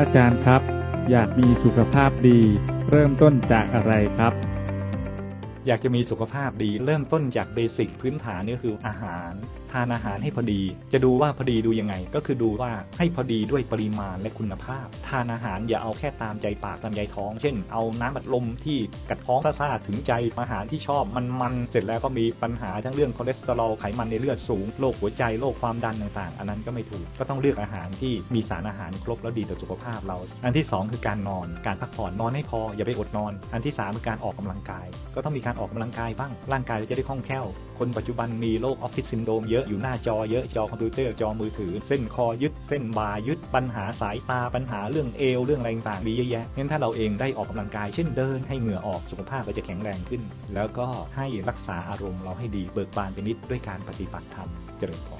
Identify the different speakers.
Speaker 1: อาจารย์ครับ อยากมีสุขภาพดี เริ่มต้นจากอะไรครับ
Speaker 2: อยากจะมีสุขภาพดี เริ่มต้นจากเบสิกพื้นฐานนี่คืออาหาร ทานอาหารให้พอดี จะดูว่าพอดีดูยังไง ก็คือดูว่าให้พอดีด้วยปริมาณและคุณภาพ ทานอาหารอย่าเอาแค่ตามใจปากตามใจท้อง เช่น เอาน้ำบัดลมที่กัดท้องซ่าๆถึงใจอาหารที่ชอบมันๆเสร็จแล้วก็มีปัญหาทั้งเรื่องคอเลสเตอรอลไขมันในเลือดสูงโรคหัวใจโรคความดันต่างๆ อันนั้นก็ไม่ถูกก็ต้องเลือกอาหารที่มีสารอาหารครบแล้วดีต่อสุขภาพเรา อันที่สองคือการนอน การพักผ่อนนอนให้พออย่าไปอดนอน อันที่สามคือการออกกำลังกาย ก็ต้องมีการออกกำลังกายบ้าง ร่างกายเราจะได้คล่องแคล่ว คนปัจจุบันมีโรคออฟฟิศซินโดรมเยอะ อยู่หน้าจอเยอะ จอคอมพิวเตอร์ จอมือถือ เส้นคอยึด เส้นบ่ายึด ปัญหาสายตา ปัญหาเรื่องเอว เรื่องอะไรต่างๆ มีเยอะแยะงั้นถ้าเราเองได้ออกกำลังกาย เช่นเดิน ให้เหงื่อออก สุขภาพเราจะแข็งแรงขึ้น แล้วก็ให้รักษาอารมณ์เราให้ดี เบิกบานไปนิดด้วยการปฏิบัติธรรม เจริญพร